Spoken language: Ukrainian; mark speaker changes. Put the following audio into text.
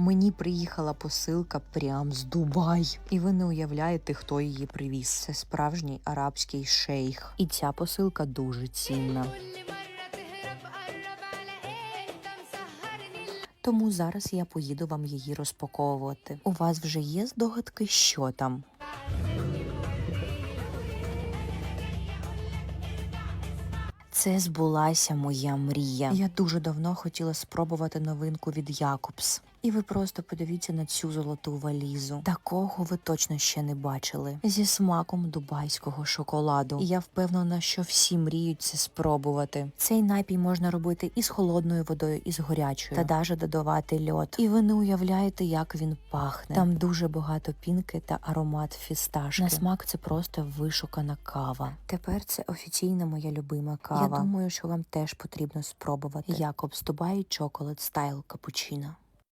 Speaker 1: Мені приїхала посилка прямо з Дубай, і ви не уявляєте, хто її привіз. Це справжній арабський шейх, і ця посилка дуже цінна. Тому зараз я поїду вам її розпаковувати. У вас вже є здогадки, що там. Це збулася моя мрія. Я дуже давно хотіла спробувати новинку від Якобс. І ви просто подивіться на цю золоту валізу. Такого ви точно ще не бачили. Зі смаком дубайського шоколаду. І я впевнена, що всі мріють це спробувати. Цей напій можна робити і з холодною водою, і з гарячою, та даже додавати льод. І ви не уявляєте, як він пахне. Там дуже багато пінки та аромат фісташки. На смак це просто вишукана кава. Тепер це офіційна моя любима кава. Я думаю, що вам теж потрібно спробувати. Якобс Дубай Chocolate Style Cappuccino.